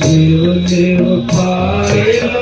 We will never part.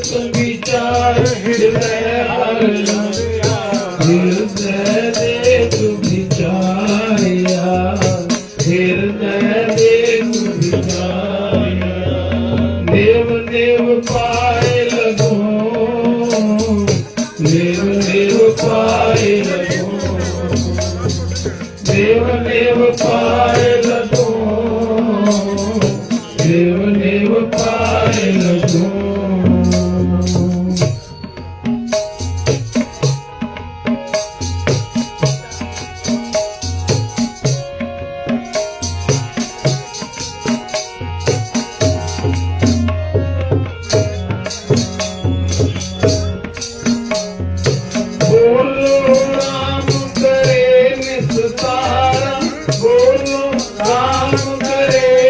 ਤੂੰ ਵਿਚਾਰ ਹਿਰਦੇ ਹਰ ਹਿਰਦੇ ਦੇ ਤੂੰ ਵਿਚਾਰਿਆ। ਹਿਰਦੇ ਦੇ ਤੂੰ ਵਿਚਾਰਿਆ। ਦੇਵ ਦੇਵ ਪਾਏ ਲਗੋ। ਦੇਵ ਦੇਵ ਪਾਏ ਲਗੋ। ਦੇਵ ਦੇਵ ਪਾਏ राम करे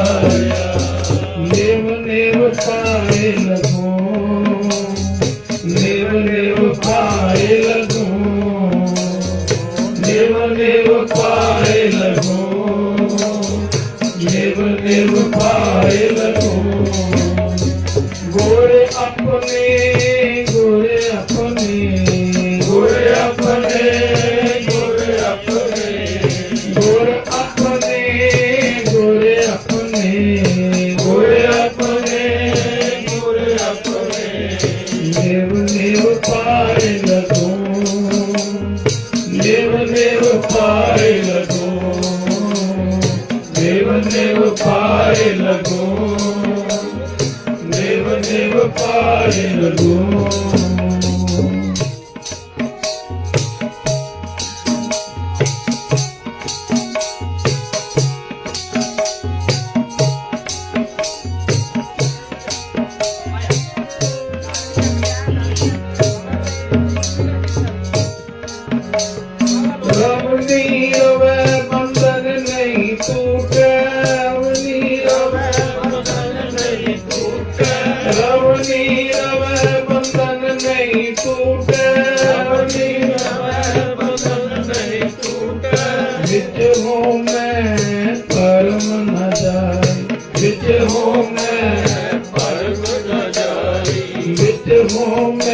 ਆਪਣੇ ਗੁਰ ਆਪਣੇ ਗੁਰ ਆਪਣੇ ਗੁਰ ਆਪਣੇ ਗੁਰ ਆਪਣੇ ਗੁਰ ਆਪਣੇ ਗੁਰ ਆਪਣੇ ਗੁਰ ਆਪਣੇ ਦੇਵ ਦੇਵ ਪਾਰੇ Oh, ਜਾਈ ਵਿੱਚ ਹੋਮੈ ਪਰਮ ਨ ਜਾਈ। ਵਿੱਚ ਹੋਮੈ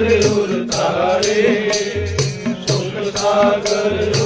ਸਾਗਰ ਉਰਤਾਰੇ ਸੁਖ ਸਾਗਰ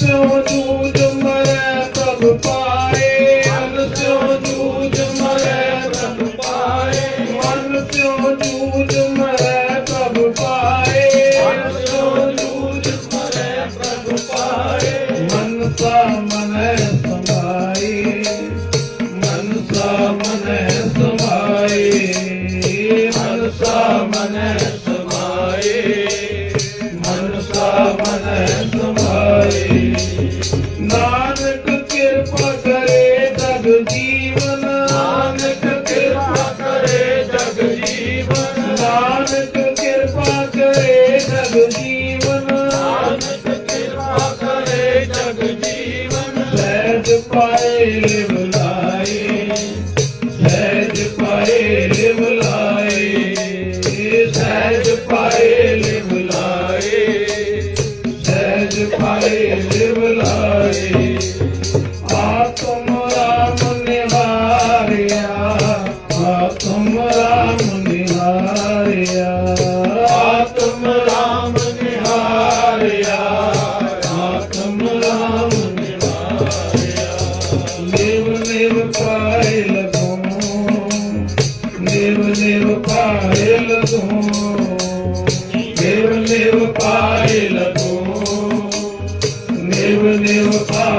ਸਿਉ ਜੂਜ ਮਰੈ ਸਭ ਪਾਏ। ਮਨ ਸਿਉ ਜੂਜ ਮਰੈ ਸਭ ਪਾਏ। ਮਨ ਸਿਉ ਜੂਜ ਮਰੈ ਸਭ ਪਾਏ। ਮਨ ਸਿਉ ਜੂਜ ਮਰੈ ਸਭ ਪਾਏ। ਮਨ ਸਾ Hey. నీవు నీవు పాయలకు నీవు నీవు పా